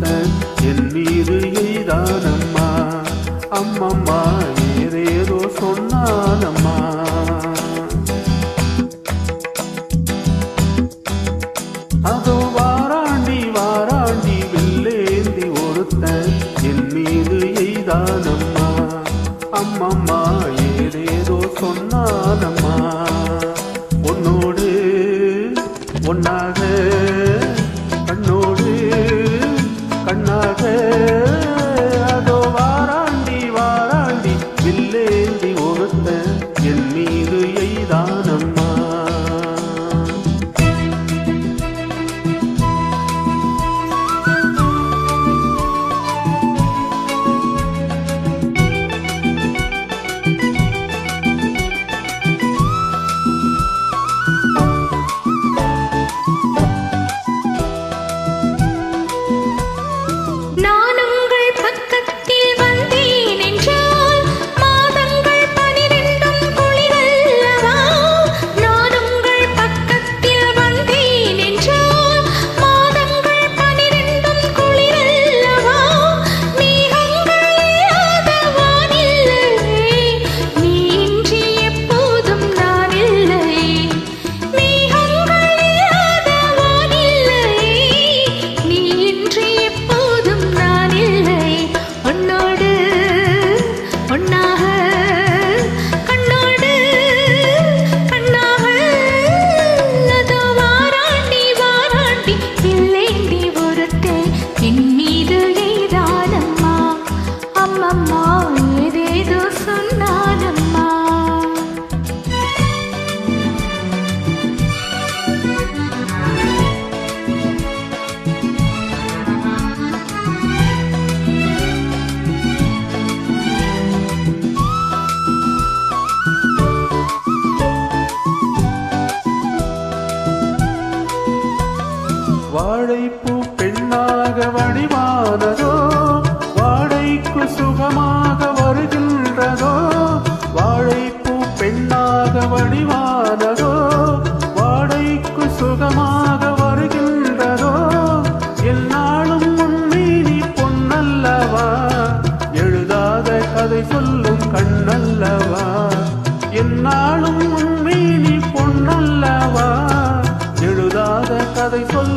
கொடுத்த என் மீது எய்தானம்மா அம்மம்மா ஏறேதோ சொன்னானம்மா அழைப்பு பெண்ணாக வடிவானதோ வாழைக்கு சுகமாக வருகின்றதோ வாழைப்பு பெண்ணாக வடிவானதோ வாழைக்கு சுகமாக வருகின்றதோ எல்லாளும் முன்னீதி பொன்னல்லவா? எழுதாத கதை சொல்லும் கண்ணல்லவா? என்னாலும் உண்மை நீ பொன்னல்லவா? எழுதாத கதை சொல்லும்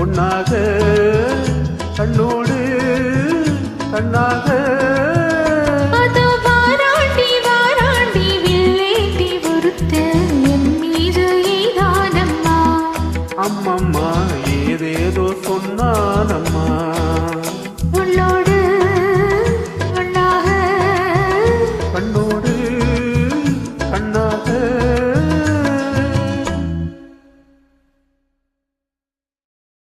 ஒன்னாக கண்ணோடு கண்ணாக.